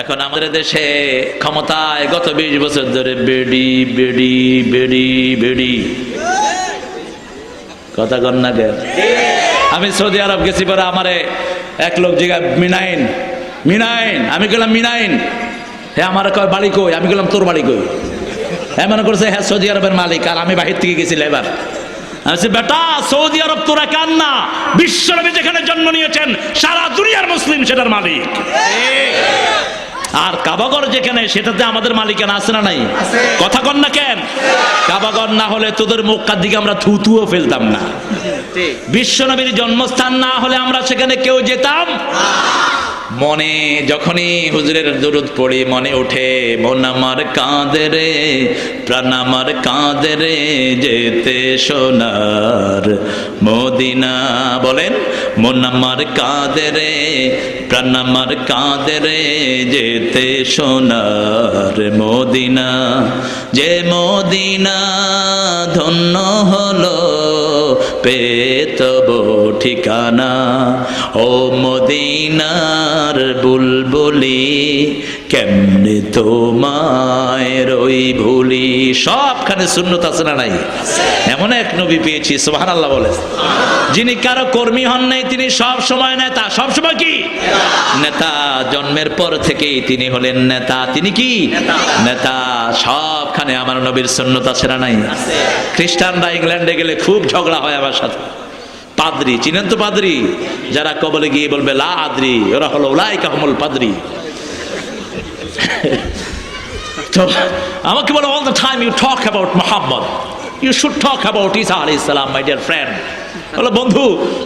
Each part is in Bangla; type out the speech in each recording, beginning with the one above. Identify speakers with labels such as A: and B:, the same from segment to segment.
A: এখন আমাদের দেশে ক্ষমতায় গত বিশ বছর ধরে বেডি বেডি বেডি বেডি। কথা কন না আমি সৌদি আরব গেছি পরে আমারে এক লোক জিগা মিনাইন মিনাইন, আমি গেলাম মিনাইন। হ্যাঁ আমার কয়, বাড়ি কই? আমি গেলাম তোর বাড়ি কই? হ্যাঁ মনে করছে হ্যাঁ সৌদি আরবের মালিক, আর আমি বাহির থেকে গেছি এবার আমি বেটা, সৌদি আরব তোরা কান না বিশ্বনবী যেখানে জন্ম নিয়েছেন, সারা দুনিয়ার মুসলিম সেটার মালিক। আর কাবাগর যেখানে সেটাতে আমাদের মালিকানা আছে না নাই? কথা কন না কেন? কাবাগর না হলে তোদের মক্কার দিকে আমরা থুতুও ফেলতাম না। বিশ্বনবীর জন্মস্থান না হলে আমরা সেখানে কেউ যেতাম মনে যখনই হুজুরের দরুদ পড়ি, মনে ওঠে মন আমার কাঁদে রে, প্রাণ আমার কাঁদে রে, যেতে সোনার মদিনা। বলেন, মন আমার কাঁদে রে, প্রাণ আমার কাঁদে রে, যেতে সোনার মদিনা। যে মদিনা ধন্য হলো পেতব ঠিকানা ও মদিনার বুলবুলি কেমনে তোমায় রই ভুলি? সবখানে শূন্যতা আছে না নাই? এমন এক নবী পেয়েছি সোহান আল্লাহ বলে। যিনি কারও কর্মী হন নাই তিনি সব সময় নেতা। সব সময় কি? নেতা। জন্মের পর থেকেই তিনি হলেন নেতা। তিনি কি? নেতা। সবখানে আমার নবীর আছে না নাই? খ্রিস্টানরা ইংল্যান্ডে গেলে খুব ঝগড়া হয় আমার সাথে। পাদ্রি, চিনেন তো পাদ্রি? যারা কবলে গিয়ে বলবে, লা আদ্রি, ওরা হলো ওলাই কাহমুল পাদ্রি। তো আমাকে বলে all the time you talk about Muhammad you should talk about Isa Ali Islam my dear friend বলো, বন্ধু,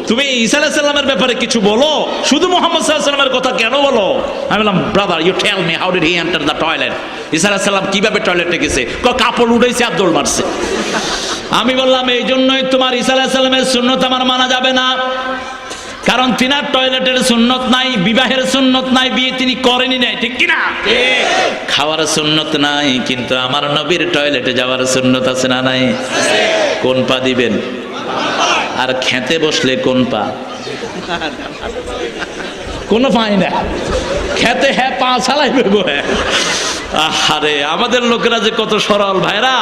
A: তুমি ঈসা আলাইসাল্লামের ব্যাপারে কিছু বলো? শুধু মোহাম্মদ সাল্লামের কথা কেন বলো? আমি বললাম brother you tell me how did he enter the toilet Isa আলাইসাল্লাম কীভাবে টয়লেটে গেছে? ক কাপড় উঠেছে আর দৌড় মারছে। আমি বললাম এই জন্যই তোমার ঈসা আলাইসাল্লামের শূন্যত আমার মানা যাবে না। কারণ তিনার টয়লেটের সুন্নত নাই বিবাহের সুন্নত নাই বিয়ে তিনি করেনি নাই ঠিক কিনা? খাওয়ার সুন্নত নাই কিন্তু আমার নবীর টয়লেটে যাওয়ার সুন্নত আছে না নাই? কোন পা দিবেন? আর খেতে বসলে কোন পা? কোনো পাই না। খেতে হ্যাঁ পা ছালাই বেবো হ্যাঁ। আরে আমাদের লোকেরা যে কত সরল। ভাইরা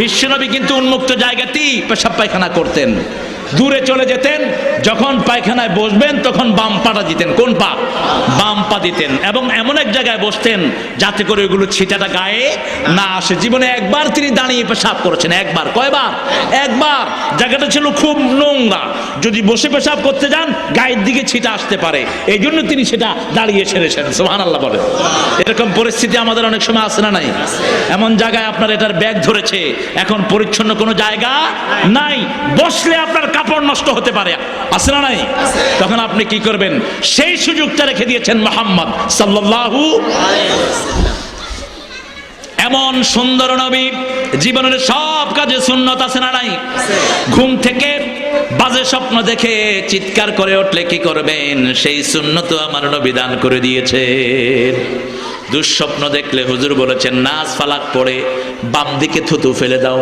A: বিশ্বনবী কিন্তু উন্মুক্ত জায়গাতেই পেশাব পায়খানা করতেন। দূরে চলে যেতেন, যখন পায়খানায় বসবেন, তখন বাম পাটা দিতেন। কোন পা? বাম পা দিতেন। এবং এমন এক জায়গায় বসতেন, যাতে করে ওইগুলো ছিটাটা গায়ে না আসে। জীবনে একবার তিনি দাঁড়িয়ে পেশাব করেছেন, একবার। কয়বার? একবার। জায়গাটা ছিল খুব নোংরা। যদি বসে পেশাব করতে যান, গায়ের দিকে ছিটা আসতে পারে। এই জন্য তিনি সেটা দাঁড়িয়ে ছেড়েছেন সোহান আল্লাহ বলে এরকম পরিস্থিতি আমাদের অনেক সময় আসে না নাই? এমন জায়গায় আপনার এটার ব্যাগ ধরেছে। এখন পরিচ্ছন্ন কোনো জায়গা নাই। বসলে আপনার কাপড় নষ্ট হতে পারে। আছে না নাই? তখন আপনি কি করবেন? সেই সুযোগটা রেখে দিয়েছেন মোহাম্মদ সাল্লাল্লাহু এমন সুন্দর নবী জীবনের সব কাজে সুন্নত আছে না নাই? ঘুম থেকে বাজে স্বপ্ন দেখে চিৎকার করে উঠলে কি করবেন? সেই সুন্নত আমার নবী দান করে দিয়েছে দুঃস্বপ্ন দেখলে হুজুর বলেছেন নাচ ফালাক পড়ে বাম দিকে থুতু ফেলে দাও।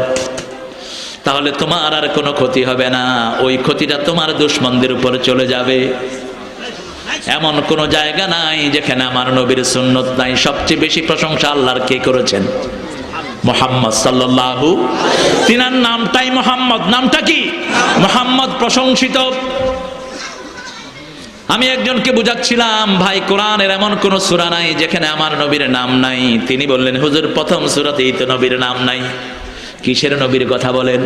A: তাহলে তোমার আর কোনো ক্ষতি হবে না। ওই ক্ষতিটা তোমার দুশ্মনদের উপরে চলে যাবে। এমন কোন জায়গা নাই যেখানে আমার নবীর সুন্নত নাই। সবচেয়ে বেশি প্রশংসা আল্লাহর কে করেছেন? মোহাম্মদ সাল্লাল্লাহু তিনার নামটাই মোহাম্মদ। নামটা কি? মোহাম্মদ প্রশংসিত। আমি একজনকে বুঝাচ্ছিলাম, ভাই, কোরআনের এমন কোন সূরা নাই যেখানে আমার নবীর নাম নাই। তিনি বললেন, হুজুর, প্রথম সূরাতেই তো নবীর নাম নাই। কিসের নবীর কথা বলেন?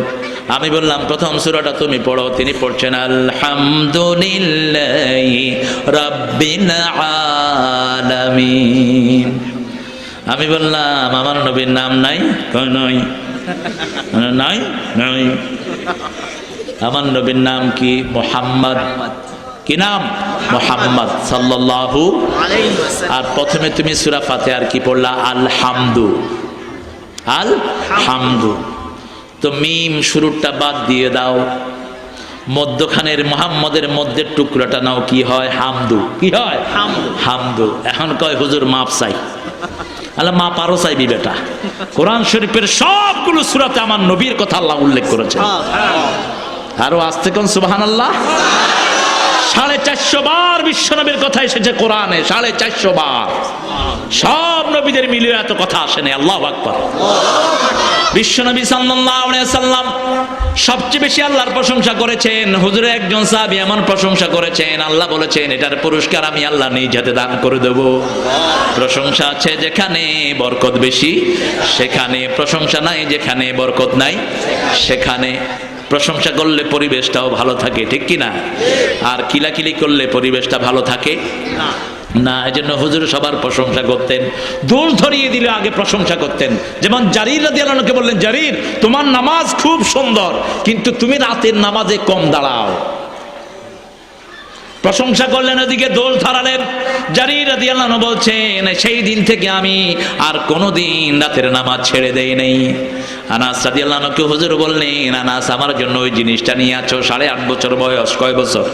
A: আমি বললাম, প্রথম সুরাটা তুমি পড়ো, তিনি পড়ছেন, আলহামদুলিল্লাহ আমি বললাম, আমার নবীর নাম নাই? নয় নাই। নাই? আমার নবীর নাম কি? মোহাম্মদ। কি নাম? মোহাম্মদ সাল্লাল্লাহু আর প্রথমে তুমি সুরা ফাতে আর কি পড়লা? আলহামদু। আল হামদু তো মিম শুরুটা বাদ দিয়ে দাও। মধ্যখানের মোহাম্মদের মধ্যের টুকরোটা নাও কি হয়? হামদু। কি হয়? হামদু। এখন কয় হুজুর মাপ চাই। আল্লাহ মা পারো চাইবি বেটা। কোরআন শরীফের সবগুলো সুরাতে আমার নবীর কথা আল্লাহ উল্লেখ করেছে আরও আসতে কোন সুবাহান আল্লাহ সাড়ে চারশো বার বিশ্বনবীর কথা এসেছে কোরআনে, সাড়ে চারশো বার। সব নবীদের মিলিয়ে এত কথা আসেনি আল্লাহ আকবর। বিশ্বনবী সাল্লাম সবচেয়ে বেশি আল্লাহর প্রশংসা করেছেন। হুজুরে একজন সাহাবী এমন প্রশংসা করেছেন, আল্লাহ বলেছেন, এটার পুরস্কার আমি আল্লাহ নিজ হাতে দান করে দেব। প্রশংসা আছে যেখানে বরকত বেশি, সেখানে প্রশংসা নাই, যেখানে বরকত নাই, সেখানে প্রশংসা করলে পরিবেশটাও ভালো থাকে, ঠিক কি না? আর কিলাকিলি করলে পরিবেশটা ভালো থাকে? না এই জন্য হুজুর সবার প্রশংসা করতেন, দোষ ধরিয়ে দিলে আগে প্রশংসা করতেন। যেমন জারির রাদি আল্লাহকে বললেন, জারির, তোমার নামাজ খুব সুন্দর, কিন্তু তুমি রাতের নামাজে কম দাঁড়াও। প্রশংসা করলেন ওদিকে দোল ধরালেন। জারির রাদি আল্লাহ বলছেন, সেই দিন থেকে আমি আর কোনোদিন রাতের নামাজ ছেড়ে দেই নাই। আনাস রাদি আল্লাহকে হুজুর বললেন, আনাস, আমার জন্য ওই জিনিসটা নিয়ে আছো, সাড়ে আট বছর বয়স, কয় বছর?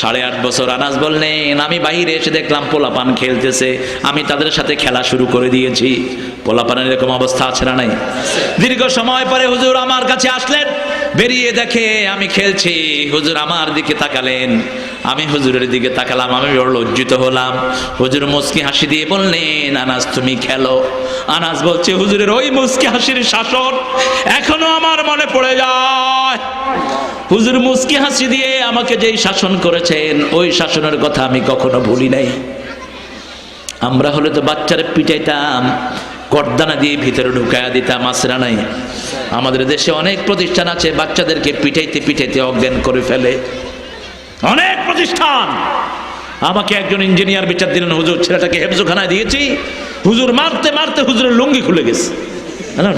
A: সাড়ে আট বছর আনাস বললেন, আমি বাইরে এসে দেখলাম পোলাপান খেলতেছে, আমি তাদের সাথে খেলা শুরু করে দিয়েছি। পোলাপানের এরকম অবস্থা আছে না নাই? দীর্ঘ সময় পরে হুজুর আমার কাছে আসলেন, বেরিয়ে দেখে আমি খেলছি। হুজুর আমার দিকে তাকালেন। আমি হুজুরের দিকে তাকালাম, আমি বড় লজ্জিত হলাম। হুজুর মুস্কি হাসি দিয়ে বললেন, আনাস, তুমি খেলো। আনাস বলছে, হুজুরের ওই মুস্কি হাসির শাসন এখনও আমার মনে পড়ে যায়। হুজুর মুস্কি হাসি দিয়ে আমাকে যেই শাসন করেছেন, ওই শাসনের কথা আমি কখনো ভুলি নাই। আমরা হলে তো বাচ্চারা পিটাইতাম কর্দানা দিয়ে ভিতরে ঢুকায়া দিতাম আসরা নাই? আমাদের দেশে অনেক প্রতিষ্ঠান আছে, বাচ্চাদেরকে পিটাইতে পিটাইতে অজ্ঞান করে ফেলে। অনেক প্রতিষ্ঠান। আমাকে একজন ইঞ্জিনিয়ার বিচার দিলেন, হুজুর, ছেলেটাকে হেফজোখানায় দিয়েছি। হুজুর মারতে মারতে হুজুরের লুঙ্গি খুলে গেছে।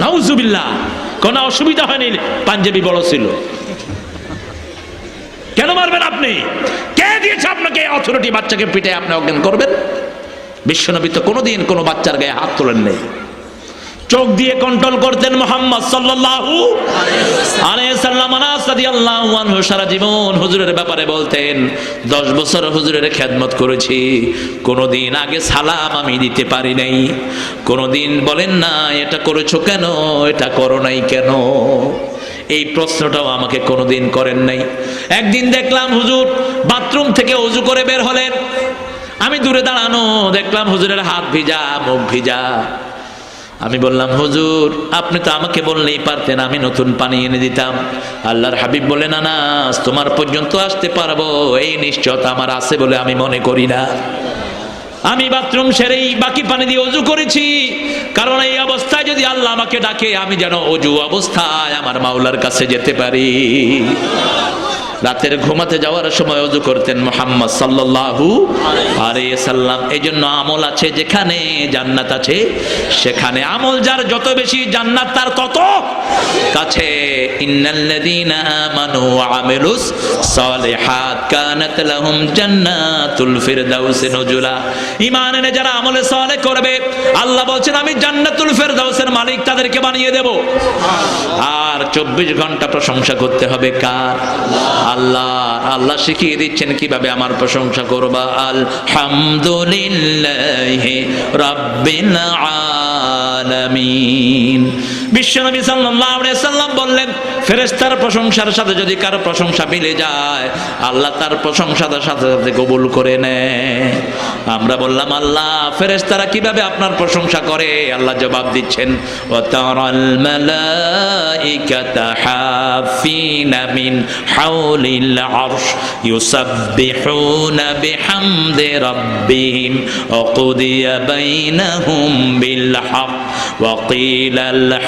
A: নাউজুবিল্লাহ, কোনো অসুবিধা হয়নি, পাঞ্জাবি বড় ছিল। কেন মারবেন আপনি? কে দিয়েছে আপনাকে অথরিটি বাচ্চাকে পিটে আপনি অজ্ঞান করবেন? বিশ্বনবী তো কোনোদিন কোনো বাচ্চার গায়ে হাত তোলেন নেই চোখ দিয়ে কন্ট্রোল করতেন মোহাম্মদ সাল্লাল্লাহু আলাইহি সাল্লাম। আনাস রাদিয়াল্লাহু আনহু সারা জীবন হুজুরের ব্যাপারে বলতেন, দশ বছর হুজুরের খেদমত করেছি, কোনোদিন আগে সালাম আমি দিতে পারি নাই। কোনোদিন বলেন না, এটা করেছ কেন, এটা করো নাই কেন? এই প্রশ্নটাও আমাকে কোনোদিন করেন নাই। একদিন দেখলাম হুজুর বাথরুম থেকে অজু করে বের হলেন। আমি দূরে দাঁড়ানো দেখলাম হুজুরের হাত ভিজা, মুখ ভিজা। আমি বললাম, হুজুর, আপনি তো আমাকে বললেই পারতেন, আমি নতুন পানি এনে দিতাম। আল্লাহর হাবিব বলে না না তোমার পর্যন্ত আসতে পারব, এই নিশ্চয়তা আমার আছে বলে আমি মনে করি না। আমি বাথরুম সেরেই বাকি পানি দিয়ে অজু করেছি, কারণ এই অবস্থায় যদি আল্লাহ আমাকে ডাকে, আমি যেন অজু অবস্থায় আমার মাওলার কাছে যেতে পারি। রাতের ঘুমাতে যাওয়ার সময় অজু করতেন মোহাম্মদ সাল্লাল্লাহু আরে সাল্লাম। এই জন্য আমল আছে যেখানে, জান্নাত আছে সেখানে। আমল যার যত বেশি জান্নাত, তার তত কাছে যারা আমলে করবে, আল্লাহ আমি মালিক তাদেরকে বানিয়ে আর চব্বিশ ঘণ্টা প্রশংসা করতে হবে আল্লাহ আল্লাহ শিখিয়ে দিচ্ছেন কীভাবে আমার প্রশংসা করবা। আলহামদুলিল্লাহ রাব্বিল আলামিন। বিশ্বনবী সাল্লাম বললেন, ফেরেশতার প্রশংসার সাথে যদি কারও প্রশংসা মিলে যায়, আল্লাহ তার প্রশংসার সাথে সাথে কবুল করে নেয়। আমরা বললাম, আল্লাহ, ফেরেশতারা কীভাবে আপনার প্রশংসা করে? আল্লাহ জবাব দিচ্ছেন মিন হাউলিল আরশ রাব্বিহিম ওয়া কুদিয়া বাইনাহুম বিল হক ওয়া কিলা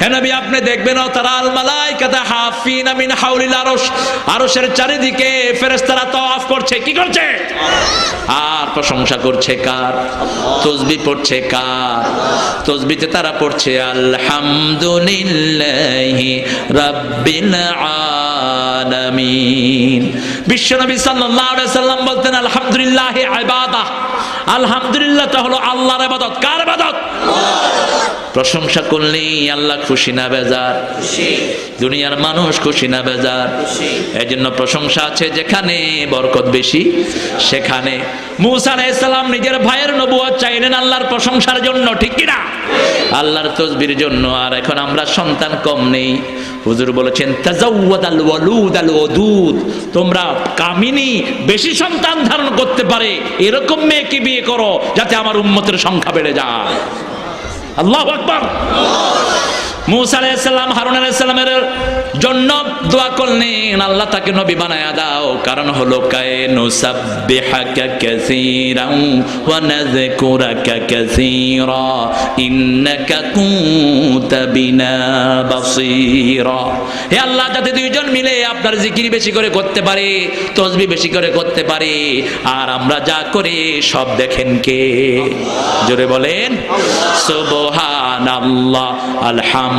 A: হ্যাঁ নবী, আপনি দেখবেন আরশ। আরশের চারিদিকে ফেরেশতারা তাওয়াফ করছে। কি করছে? আর প্রশংসা করছে কার? তসবি পড়ছে কার? তসবিতে তারা পড়ছে, আলহামদুলিল্লাহি রাব্বিল আলামিন। বিশ্বনবী সাল্লাম বলতেন হলো আল্লাহর ইবাদত। কার প্রশংসা করলেই আল্লাহ খুশি না বেজার। দুনিয়ার মানুষ খুশি না বেজার। এই জন্য প্রশংসা আছে যেখানে বরকত বেশি সেখানে। মুসা আলাইহিস সালাম নিজের ভাইয়ের নবুয়ত চাইলেন আল্লাহর প্রশংসার জন্য ঠিক কিনা? আল্লাহর তসবির জন্য আর এখন আমরা সন্তান কম নেই। হুজুর বলেছেন তাজাউয়াদ আল ওয়ালুদ আল ওদুদ। তোমরা কামিনী বেশি সন্তান ধারণ করতে পারে। এরকম মেয়েকে বিয়ে করো যাতে আমার উম্মতের সংখ্যা বেড়ে যায়। আল্লাহ আকবার মুসা হারুন আলাইসাল্লামের জন্য দোয়া করলেন, আল্লাহ তাকে নবী বানায়া দাও। কারণ হলো কায়নু সাব্বিহাকা কাসীরান ওয়া নাযকুরাকা কাসীরা, ইন্নাকা কুনতা বিনা বাসীরা। হে আল্লাহ, যাতে দুইজন মিলে আপনার জিকির বেশি করে করতে পারে, তসবি বেশি করে করতে পারে, আর আমরা যা করি সব দেখেন কে? জোরে বলেন, সুবহানাল্লাহ আলহামদুলিল্লাহ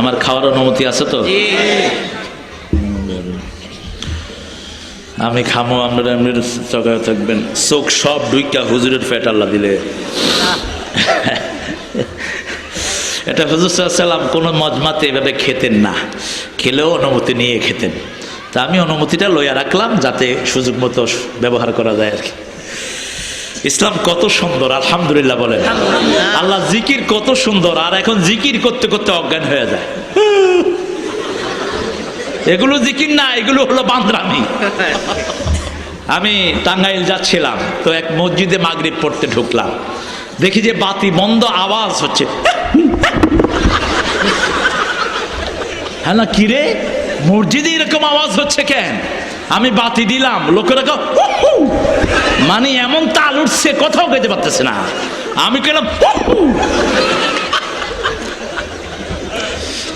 A: আমার খাওয়ার অনুমতি আছে তো? আমি খামো আপনারা এমনি চকায় থাকবেন। চোখ সব ডুইকা হুজুরের ফ্যাট আল্লাহ দিলে। এটা হুজুর সাল্লাম কোনো মজমাতে এভাবে খেতেন না। খেলেও অনুমতি নিয়ে খেতেন। তা আমি অনুমতিটা লইয়া রাখলাম যাতে সুযোগ মতো ব্যবহার করা যায় আর কি। ইসলাম কত সুন্দর আলহামদুলিল্লাহ বলেন। আল্লাহ জিকির কত সুন্দর আর এখন জিকির করতে করতে অজ্ঞান হয়ে যায়। এগুলো জিকির না এগুলো হলো বান্দরামি। আমি টাঙ্গাইল যাচ্ছিলাম তো এক মসজিদে মাগরিব পড়তে ঢুকলাম। দেখি যে বাতি বন্ধ আওয়াজ হচ্ছে। হ্যাঁ না কিরে? মসজিদে এরকম আওয়াজ হচ্ছে কেন? আমি বাতি দিলাম। লোকেরা! মানে এমন তাল উঠছে, কোথাও গেতে পারতেছে না। আমি কেলাম!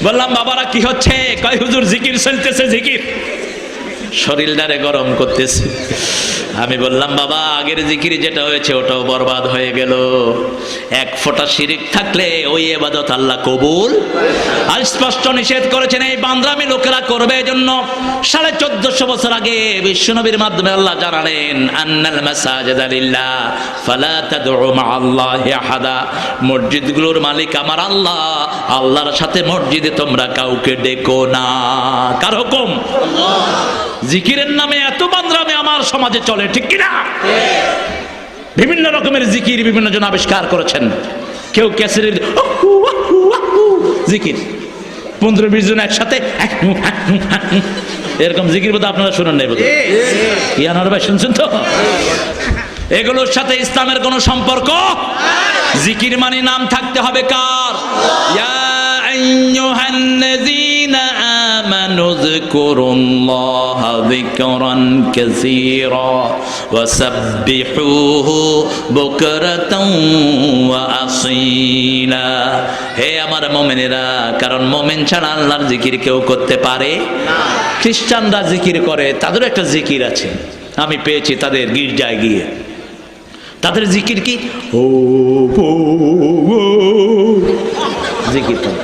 A: বললাম, বাবারা, কি হচ্ছে? কয়, হুজুর, জিকির চলতেছে, জিকির। শরীরটারে গরম করতেছে। আমি বললাম, বাবা, আগের জিকির যেটা হয়েছে ওটাও বরবাদ হয়ে গেল। এক ফোঁটা শিরিক থাকলে ওই এবাদত আল্লাহ কবুল। আর স্পষ্ট নিষেধ করেছেন, এই বান্দ্রামি লোকেরা করবে এজন্য সাড়ে চোদ্দশো বছর আগে বিশ্বনবীর মাধ্যমে আল্লাহ জানালেন, আন্নাল মাসাজিদ আলিল্লাহ ফালা তাদউ আল্লাহি আহাদা। মসজিদগুলোর মালিক আমার আল্লাহ, আল্লাহর সাথে মসজিদে তোমরা কাউকে ডেকো না। কার হুকুম? জিকিরের নামে এত বান্দ্রামে আমার সমাজে চলে, ঠিক কিনা? বিভিন্ন রকমের জিকির বিভিন্ন জন আবিষ্কার করেছেন। কেউ ক্যাসের জিকির। পনেরো, বিশ জন একসাথে এরকম জিকির বোধ আপনারা শুনেন নাই বোধ ইয়ানার ভাই, শুনছেন তো? এগুলোর সাথে ইসলামের কোনো সম্পর্ক? জিকির মানে নাম থাকতে হবে কার? ইয়া আইয়ুহান্নাযীনা আমানু যকুরুল্লাহা যিকরান কাসীরা ওয়াসাব্বিহুহু বুকরাতাও ওয়া আসীলা হে আমার মোমেনেরা কারণ মোমেন ছাড়া আল্লাহর জিকির কেউ করতে পারে খ্রিস্টানরা জিকির করে তাদেরও একটা জিকির আছে আমি পেয়েছি তাদের গির্জায় গিয়ে তাদের জিকির কি ও, জিকির করে।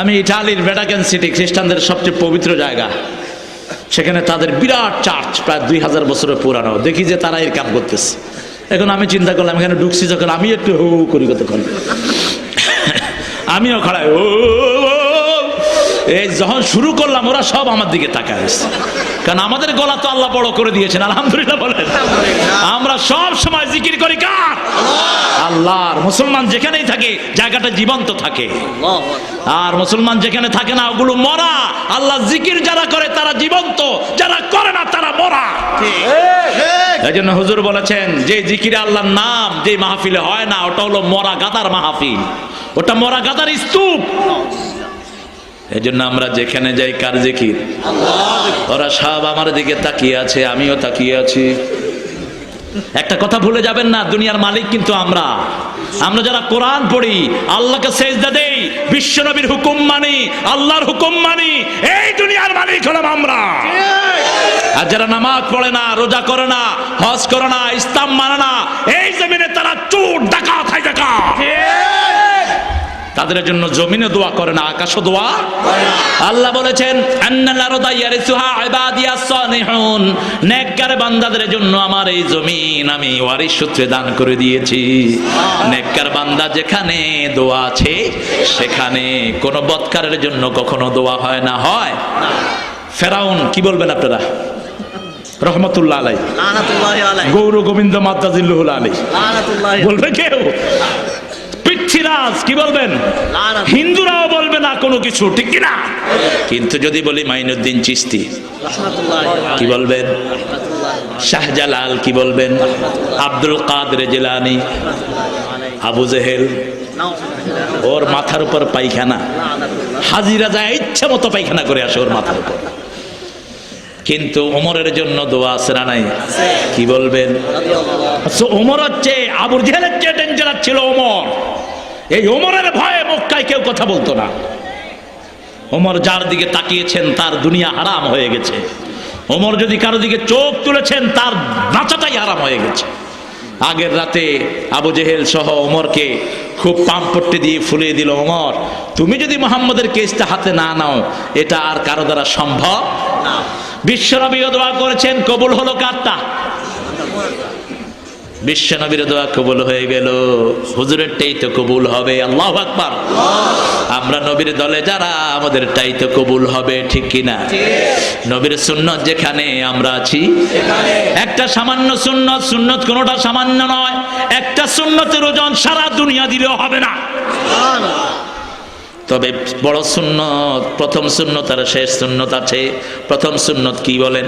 A: আমি ইটালির ভ্যাটাকান সিটি খ্রিস্টানদের সবচেয়ে পবিত্র জায়গা। সেখানে তাদের বিরাট চার্চ প্রায় দুই হাজার বছরের পুরানো। দেখি যে তারা এর কাম করতেছে। এখন আমি চিন্তা করলাম, এখানে ঢুকছি যখন আমি একটু হু করি কতক্ষণ। আমিও খাড়াই, ও। এই যখন শুরু করলাম ওরা সব আমার দিকে তাকায় আছে। কারণ আমাদের গলা তো আল্লাহ বড় করে দিয়েছেন আলহামদুলিল্লাহ বলেন। আমরা সব সময় জিকির করি কার? আল্লাহর। মুসলমান যেখানেই থাকে জায়গাটা জীবন্ত থাকে। আর মুসলমান যেখানে থাকে না ওগুলো মরা। আল্লাহ জিকির যারা করে তারা জীবন্ত। যারা করে না তারা মরা। এই জন্য হুজুর বলেছেন যে জিকিরে আল্লাহর নাম যে মাহফিলে হয় না ওটা হলো মরা গাদার মাহফিল। ওটা মরা গাদার স্তূপ। এই জন্য আমরা যেখানে যাই, কার জিকির? ওরা সব আমার দিকে তাকিয়ে আছে, আমিও তাকিয়ে আছি। একটা কথা ভুলে যাবেন না, দুনিয়ার মালিক কিন্তু আমরা। আমরা যারা কোরআন পড়ি, আল্লাহকে সেজদা দেই বিশ্বনবীর হুকুম মানি, আল্লাহর হুকুম মানি, এই দুনিয়ার মালিক হলাম আমরা। আর যারা নামাজ পড়ে না, রোজা করে না, হজ করে না, ইসলাম মানে না, এই জমিনে তাদের জন্য জমিনে দোয়া করে না আকাশও দোয়া আল্লাহ বলেছেন নেককার বান্দাদের জন্য আমার এই জমিন আমি ওয়ারিশ সূত্রে দান করে দিয়েছি। নেককার বান্দা যেখানে দোয়া আছে সেখানে কোনো বৎকারের জন্য কখনো দোয়া হয় না হয় ফেরাউন কি বলবেন আপনারা? রহমতুল্লাহ আলাই গৌর গোবিন্দ মাদ্দাজিল্লুহুল আলী বলবে কেউ? পৃথ্বীরাজ কি বলবেন? হিন্দুরাও বলবে না কোনো কিছু ঠিক কি না? কিন্তু যদি বলি মাইনুদ্দিন চিস্তি
B: রাহমাতুল্লাহি।
A: কি বলবেন? শাহজালাল কি বলবেন? আব্দুল কাদের জেলানি আবু জেহেল ওর মাথার উপর পায়খানা। হাজিরা যায় ইচ্ছা মতো পায়খানা করে আসে ওর মাথার উপর। কিন্তু ওমরের জন্য দোয়া আছে না নাই? কি বলবেন? আচ্ছা, ওমর হচ্ছে আবুর জেহেলের চেয়ে ডেঞ্জারাস ছিল ওমর। এই ওমরের ভয়ে মক্কায় কেউ কথা বলতো না। ওমর যার দিকে তাকিয়েছেন, তার দুনিয়া হারাম হয়ে গেছে। ওমর যদি কারও দিকে চোখ তুলেছেন, তার নাচাটাই হারাম হয়ে গেছে। আগের রাতে আবু জেহেল সহ ওমরকে খুব পাম্পট্টি দিয়ে ফুলিয়ে দিল, ওমর, তুমি যদি মোহাম্মদের কেসটা হাতে না নাও, এটা আর কারও দ্বারা সম্ভব
B: না।
A: বিশ্বনবীও দোয়া করেছেন, কবুল হলো কারটা বিশ্বনবীর দোয়া কবুল হয়ে গেল। হুজুরেরটাই তো কবুল হবে, আল্লাহ আকবার। আমরা নবীর দলে যারা আমাদেরটাই তো কবুল হবে, ঠিক কিনা নবীর সুন্নত যেখানে আমরা আছি, একটা সামান্য সুন্নত সুন্নত কোনোটা সামান্য নয়, একটা সুন্নতের ওজন সারা দুনিয়া দিলেও হবে না। তবে বড় সুন্নত, প্রথম সুন্নত আর শেষ সুন্নত আছে। প্রথম সুন্নত কি বলেন?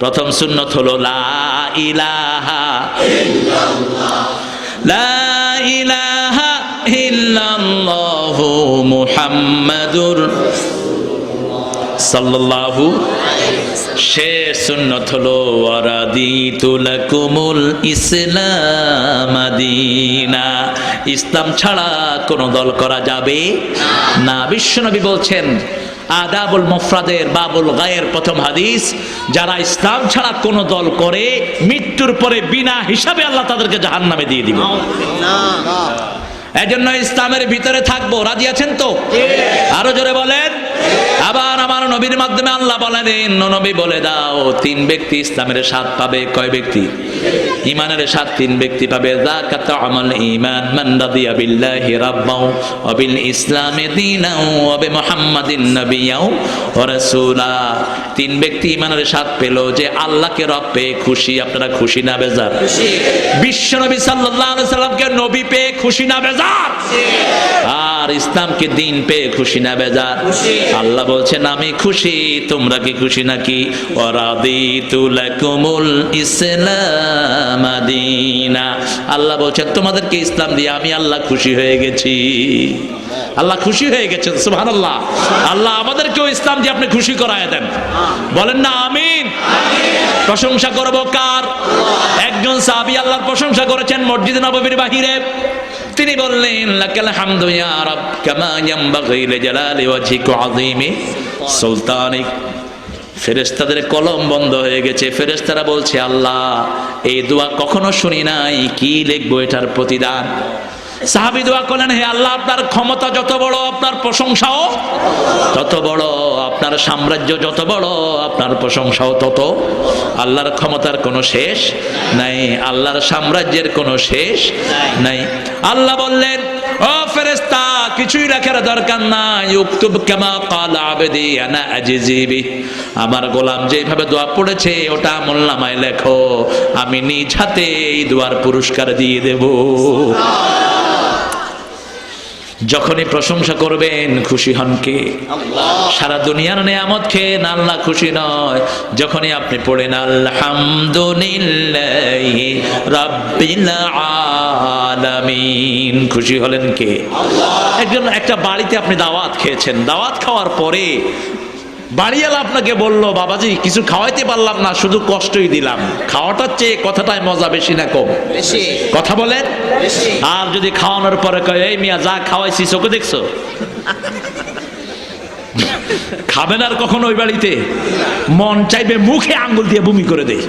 A: প্রথম সুন্নত হলো লা ইলাহা লা ইলাহা ইল্লাল্লাহু মুহাম্মাদুর সাল্লাল্লাহু শেষ সুন্নত হলো, ওয়ারাদিতু লাকুমুল ইসলাম আদিনা। ইসলাম ছাড়া কোনো দল করা যাবে না, বিশ্বনবী বলছেন আদাবুল মুফরাদের বাবুল গায়ের প্রথম হাদিস, যারা ইসলাম ছাড়া কোনো দল করে, মৃত্যুর পরে বিনা হিসাবে আল্লাহ তাদেরকে জাহান্নামে দিয়ে দিবে। এজন্য ইসলামের ভিতরে থাকব। রাজি আছেন তো? আরও জোরে বলেন। আবার আমার নবীর মাধ্যমে আল্লাহ বলেন নবী বলে দাও তিন ব্যক্তি ইসলামের স্বাদ পাবে। কয় ব্যক্তি? ইমানের স্বাদ তিন ব্যক্তি পাবে। যাকাত আমল ঈমান মান রাদিয়া বিল্লাহি রাব্বাও ওয়া বিল ইসলামি দীনাও ওয়া বি মুহাম্মাদিন নাবিয়াও ওয়া রাসূলা তিন ব্যক্তি ইমানের স্বাদ পেল যে আল্লাহকে রব পেয়ে খুশি। আপনারা খুশি না বেজার?
B: খুশি।
A: বিশ্বনবী সাল্লাল্লাহু আলাইহি সাল্লামকে নবী পেয়ে খুশি না বেজার? আর ইসলামকে দিন পেয়ে খুশি না বেজার? আল্লাহ বলছেন আমি খুশি তোমরা কি খুশি নাকি? ওয়ারাদিতু লাকুমুল ইসলাম আদিনা। আল্লাহ বলছেন তোমাদেরকে ইসলাম দিয়ে আমি আল্লাহ খুশি হয়ে গেছি। আল্লাহ খুশি হয়ে গেছেন সুবহানাল্লাহ। আল্লাহ আমাদেরকেও ইসলাম দিয়ে আপনি খুশি করায় দেন। বলেন না আমিন। প্রশংসা করব কার? একজন সাহাবী আল্লাহর প্রশংসা করেছেন মসজিদ নববীর বাহিরে। তিনি বললেন, লাকাল হামদু ইয়া রাব, কামা ইয়ামবাগি লিজালালি ওয়াজহিকা আযীমি। সুলতানিক ফেরেশতাদের কলম বন্ধ হয়ে গেছে। ফেরেশতারা বলছে, আল্লাহ, এই দোয়া কখনো শুনি নাই, কি লিখব এটার প্রতিদান? সাহাবী দোয়া করলেন, হে আল্লাহ, আপনার ক্ষমতা যত বড়, আপনার প্রশংসাও তত বড়, আপনার সাম্রাজ্য যত বড়, আপনার প্রশংসাও তত। আল্লাহর ক্ষমতার কোনো শেষ নাই, আল্লাহর সাম্রাজ্যের কোনো শেষ নাই। আল্লাহ বললেন, ও ফেরেস্তা কিছুই রাখার দরকার নাই। উক্তুব কামা কাল আবেদি আনা আজিজিবি আমার গোলাম যেভাবে দোয়া পড়েছে, ওটা আমল নামায় লেখো। আমি নিজ হাতে এই দোয়ার পুরস্কার দিয়ে দেব। যখনই প্রশংসা করবেন খুশি হন কে? সারা দুনিয়ার নিয়ামত খেয়ে নাল্লা আল্লাহ খুশি নয়। যখনই আপনি পড়েন আলহামদুলিল্লাহ রাব্বিল আলামিন খুশি হলেন কে? একজন একটা বাড়িতে আপনি দাওয়াত খেয়েছেন। দাওয়াত খাওয়ার পরে বাড়িওয়ালা আপনাকে বলল বাবাজি কিছু খাওয়াইতে পারলাম না শুধু কষ্টই দিলাম। খাওয়াটার চেয়ে কথাটায় মজা বেশি না কম?
B: বেশি।
A: কথা বলেন।
B: বেশি।
A: আর যদি খাওয়ানোর পরে কয় এই মিয়া যা খাওয়াইছি চোখে দেখছ? খাবেন আর কখনো ওই বাড়িতে? মন চাইবে মুখে আঙ্গুল দিয়ে বমি করে দেয়।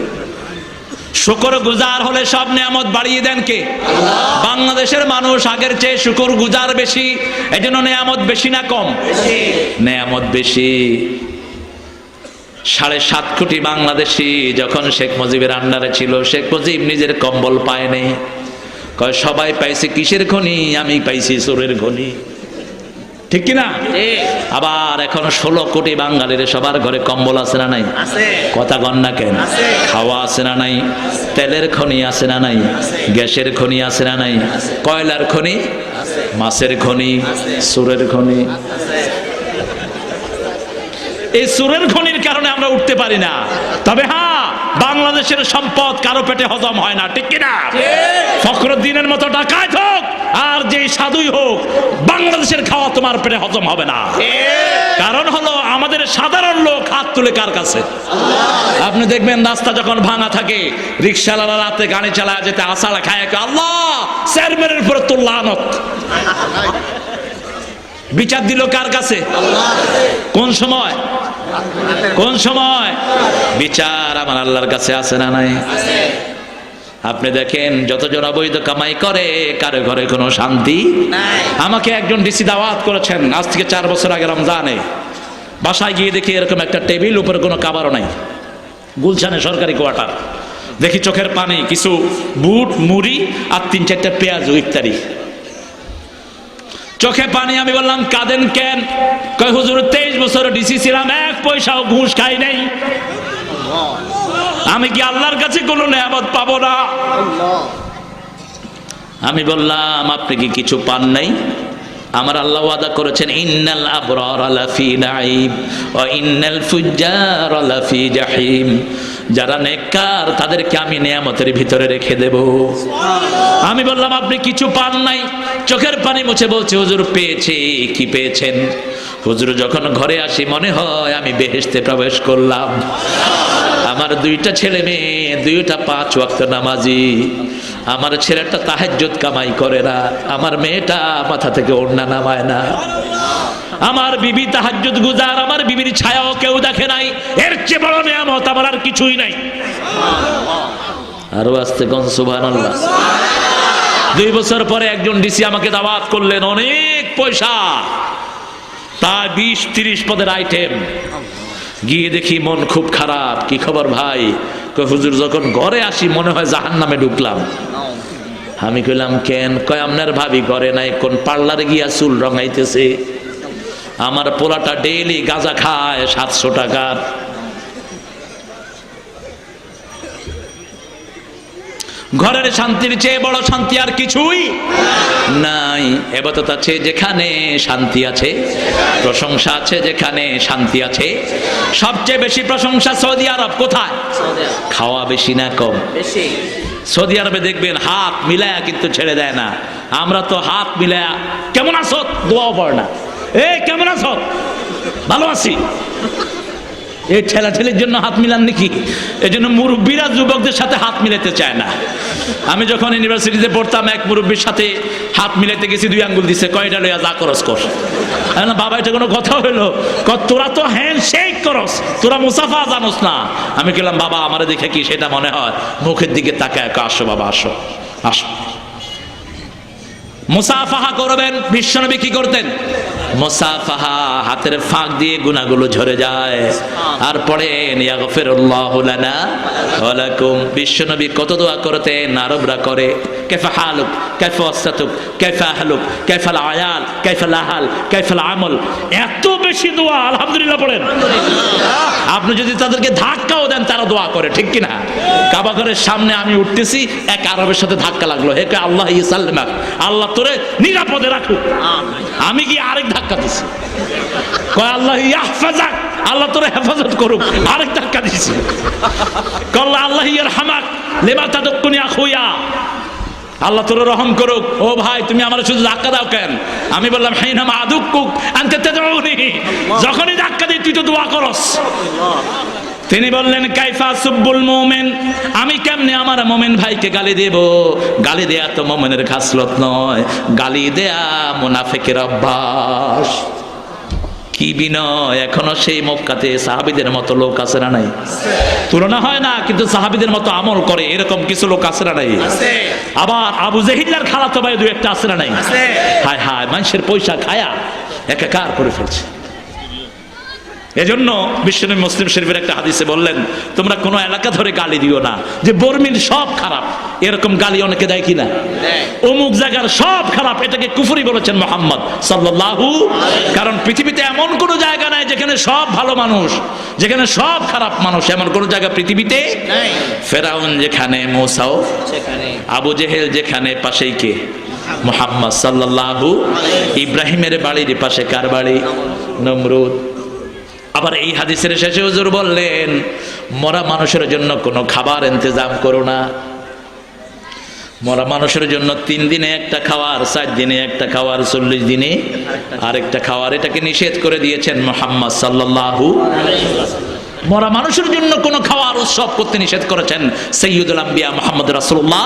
A: শুকর গুজার হলে সব নিয়ামত বাড়িয়ে দেন কে? বাংলাদেশের মানুষ আগের চেয়ে শুকর গুজার বেশি এজন্য নিয়ামত বেশি না কম? নেয়ামত বেশি। সাড়ে সাত কোটি বাংলাদেশি যখন শেখ মুজিবের আন্ডারে ছিল শেখ মুজিব নিজের কম্বল পায়নি। কয় সবাই পাইছে কিসের খনি? আমি পাইছি চোরের খনি। ঠিক কিনা? আবার এখন ষোলো কোটি বাঙালির সবার ঘরে কম্বল আছে না নাই? কথা গন্না কেন? খাওয়া আছে না নাই? তেলের খনি আছে না নাই? গ্যাসের খনি আছে না নাই? কয়লার খনি? মাছের খনি? সুরের খনি? এই সুরের খনির কারণে আমরা উঠতে পারি না। তবে হ্যাঁ বাংলাদেশের সম্পদ কারও পেটে হজম হয় না ঠিক কিনা? ফখরুদ্দিনের মতো ডাকাত হোক আর যে সাধুই হোক বাংলাদেশের খাওয়া তোমার পেটে হজম হবে না। কারণ হলো আমাদের সাধারণ লোক হাত তুলে কার কাছে? আপনি দেখবেন রাস্তা যখন ভাঙা থাকে রিক্সাওয়ালা রাতে গাড়ি চালায় যেতে আসালা খায় আল্লাহ চেয়ারম্যানের উপরে তো লানত। বিচার দিল কার কাছে? কোন সময়? কোন সময়? বিচার আমার আল্লাহর কাছে আছে না নাই? আপনি দেখেন, যতজন অবৈধ কামাই করে, কারও ঘরে কোনো শান্তি? আমাকে একজন ডিসি দাওয়াত করেছেন, আজ থেকে চার বছর আগে রমজানে। বাসায় গিয়ে দেখি এরকম একটা টেবিল উপরে কোনো কাবারও নাই। গুলশানে সরকারি কোয়ার্টার। দেখি চোখের পানি, কিছু বুট, মুড়ি আর তিন চারটা পেঁয়াজ ইত্যাদি চোখে পানি, আমি বললাম, কাঁদেন কেন? কয়, হুজুর, তেইশ বছর ডিসি ছিলাম এক পয়সাও ঘুষ খাই নাই। আমি কি আল্লাহর কাছে কোনো নেয়ামত পাবো না? আমি বললাম, আপনি কি কিছু পান নাই? আমার আল্লাহ ওয়াদা করেছেন, ইন্নাল আবরার লাফি নাইম ও ইন্নাল ফুজ্জার লাফি জাহিম। যারা নেককার, তাদেরকে আমি নিয়ামতের ভিতরে রেখে দেব। আমি বললাম, আপনি কিছু পান নাই? চোখের পানি মুছে বলছে, হুজুর, পেয়েছি। কি পেয়েছেন? হুজুর যখন ঘরে আসি, মনে হয় আমি বেহেশতে প্রবেশ করলাম। আমার দুইটা ছেলে মেয়ে, দুইটা পাঁচ ওয়াক্ত নামাজি। আমার ছেলেটা তাহাজ্জুদ কামাই করে না। আমার মেয়েটা মাথা থেকে ওড়না নামায় না। আমার বিবি তাহাজ্জুদ গুজার, আমার বিবির ছায়াও কেউ দেখে নাই। এর চেয়ে বড় নিয়ামত আমার আর কিছুই নাই। আরও আসতে সুবহানাল্লাহ। দুই বছর পরে একজন ডিসি আমাকে দাওয়াত করলেন, অনেক পয়সা। তা বিশ, তিরিশ পদের আইটেম গিয়ে দেখি মন খুব খারাপ। কি খবর ভাই? হুজুর, যখন ঘরে আসি মনে হয় জাহান নামে ঢুকলাম। আমি কইলাম, কেন? কয় আপনার ভাবি ঘরে নাই, কোন পার্লারে গিয়া চুল রঙাইতেছে? আমার পোলাটা ডেইলি গাঁজা খায় সাতশো টাকার ঘরের শান্তির চেয়ে বড় শান্তি আর কিছুই নাই। এবাদত আছে যেখানে শান্তি আছে প্রশংসা আছে যেখানে শান্তি আছে। সবচেয়ে বেশি প্রশংসা সৌদি আরব কোথায়? খাওয়া বেশি না কম।
B: বেশি।
A: সৌদি আরবে দেখবেন হাত মিলায়া কিন্তু ছেড়ে দেয় না। আমরা তো হাত মিলায়া কেমন আছো? দোয়াও পড়ে না। এ কেমন আছো? ভালো আছি। এই ঠেলাঠেলির জন্য হাত মিলান নাকি? এই জন্য মুরব্বীরা যুবকদের সাথে হাত মিলাতে চায় না। আমি যখন ইউনিভার্সিটিতে পড়তাম এক মুরব্বীর সাথে হাত মিলাতে গেছি দুই আঙ্গুল দিছে কয়টা লইয়া যা করস কর। বললাম, বাবা এটা কোনো কথা হইল? তোরা তো হ্যান্ড শেক করস তোরা মুসাফা জানোস না। আমি গেলাম বাবা আমার দেখে কি সেটা মনে হয়? মুখের দিকে তাকায় আসো বাবা আসো আসো। মুসাফাহা করবেন বিশ্বনবী কি করতেন? মুসাফাহা হাতের ফাঁক দিয়ে গুনাহগুলো ঝরে যায়। আর পড়েন ইয়াগফিরুল্লাহু লানা ওয়া লাকুম। বিশ্বনবী কত দোয়া করতেন আরবরা করে কাইফা হালুক কাইফা ওয়াসাতুক কাইফা আহলুক কাইফা আয়াল কাইফা আহাল কাইফা আমল। এত বেশি দোয়া আলহামদুলিল্লাহ পড়েন। আপনি যদি তাদেরকে ধাক্কাও দেন তারা দোয়া করে ঠিক কিনা কাবা ঘরের সামনে আমি উঠতেছি এক আরবের সাথে ধাক্কা লাগল। হে আল্লাহ ইসাল্লামাক আল্লাহ তোরে নিরাপদে রাখুক আমি কি আরেক ধাক্কা দিছি? কয় আল্লাহ ইয়াহফাজাক। আল্লাহ তোরে হেফাজত করুক আরেক ধাক্কা দিছি। কল্লা আল্লাহ ইয়ার হামাক লেমা তাদকুনি আখুয়া। আল্লাহ তোর রহম করুক। ও ভাই তুমি আমার শুধু ধাক্কা দাও কেন? আমি বললাম হাই নামা আদুকুক আনতে তেদউনি। যখনই ধাক্কা দিই তুই তো দোয়া করস। তিনি বললেন কাইফা সুব্বুল মোমেন? আমি কেমনে আমার মোমেন ভাইকে গালি দেব? গালি দেয়া তো মোমেনের খাসলত নয়। গালি দেয়া মুনাফেকের অভ্যাস। কি বিনয় এখনও সেই মক্কাতে সাহাবিদের মতো লোক আছে না নাই? তুলনা হয় না কিন্তু সাহাবিদের মতো আমল করে এরকম কিছু লোক আছে না নাই? আবার আবু জেহিল্লার খালাতো ভাই দু একটা আছে না নাই? হায় হায় মানুষের পয়সা খায়া একাকার করে ফেলছে। এজন্য বিশ্বনবী মুসলিম শরীফের একটা হাদিসে বললেন তোমরা কোনো এলাকা ধরে গালি দিও না যে বর্মির সব খারাপ। এরকম গালি অনেকে দেয় কিনা। অমুক জায়গার সব খারাপ এটাকে কুফুরি বলেছেন মোহাম্মদ সাল্লাল্লাহু কারণ পৃথিবীতে এমন কোনো জায়গা নাই যেখানে সব ভালো মানুষ যেখানে সব খারাপ মানুষ এমন কোনো জায়গা পৃথিবীতে ফেরাউন যেখানে মোসাও আবু জেহেল যেখানে পাশেই কে? মোহাম্মদ সাল্লাল্লাহু ইব্রাহিমের বাড়ির পাশে কার বাড়ি? নমরুদ। আবার এই হাদিসের শেষে হুজুর বললেন, মরা মানুষের জন্য কোনো খাবার ইন্তজাম করো না। মরা মানুষের জন্য তিন দিনে একটা খাওয়ার, চার দিনে একটা খাওয়ার, চল্লিশ দিনে আরেকটা খাওয়ার, এটাকে নিষেধ করে দিয়েছেন মোহাম্মদ সাল্লাল্লাহু মরা মানুষের জন্য কোনো খাওয়ার, উৎসব করতে নিষেধ করেছেন সৈয়দুল আম্বিয়া মোহাম্মদ রাসূলুল্লাহ।